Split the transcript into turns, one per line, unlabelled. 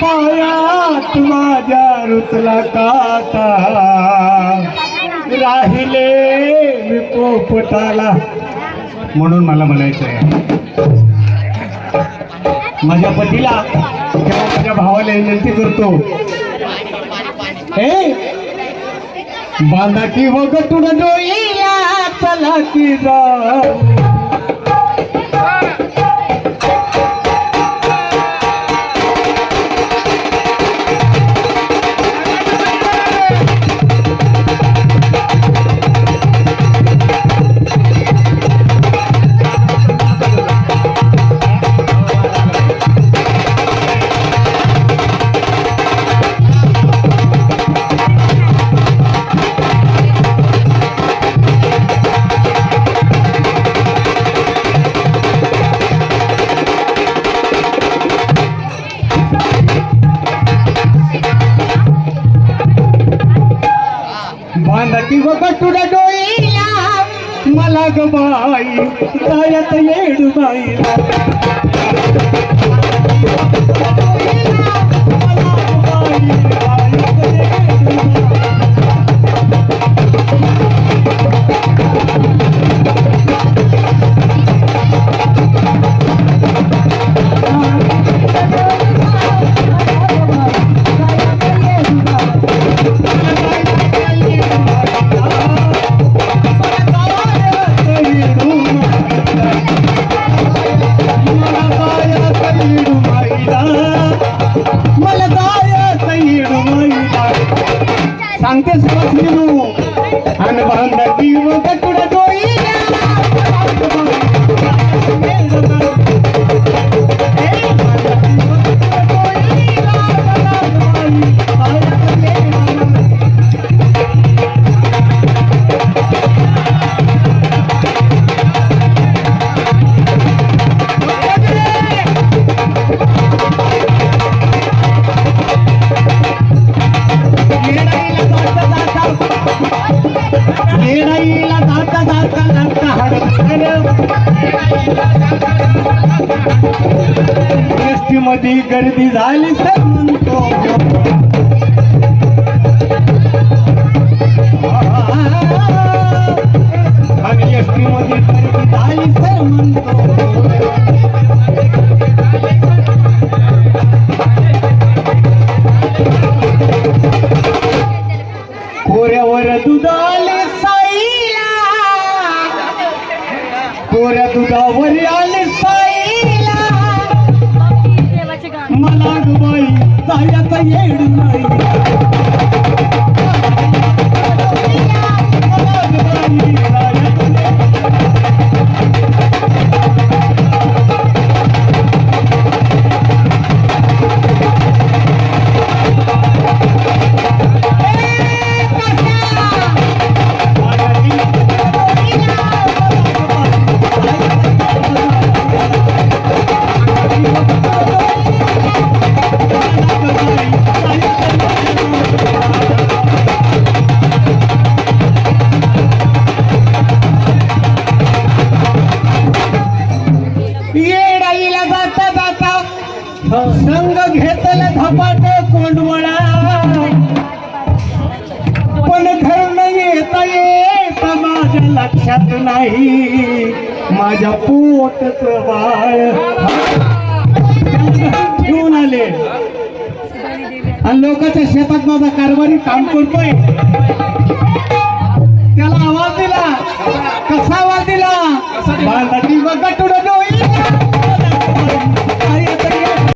पायात माझ्या रुतला काता राहिले मी पोपटाला. म्हणून मला म्हणायचं आहे माझ्या पतीला किंवा माझ्या भावाला विनंती करतो हे बांधा की वगटून डोईला चला की जा बांधा की वगटून डोईला मला सांगते सुरू आणि बांधा की एसटी मध्ये गर्दी झाली तर कोऱ्या दुधावर आले मला ग बाई जायचं येड नाही. संग घेतल धपाटे कोंडवळा. पण घरून येता येत माझ्या लक्षात नाही. माझ्या पोटच बाळ. घेऊन आले. आणि लोकांच्या शेतात माझा कारभारी काम करतोय.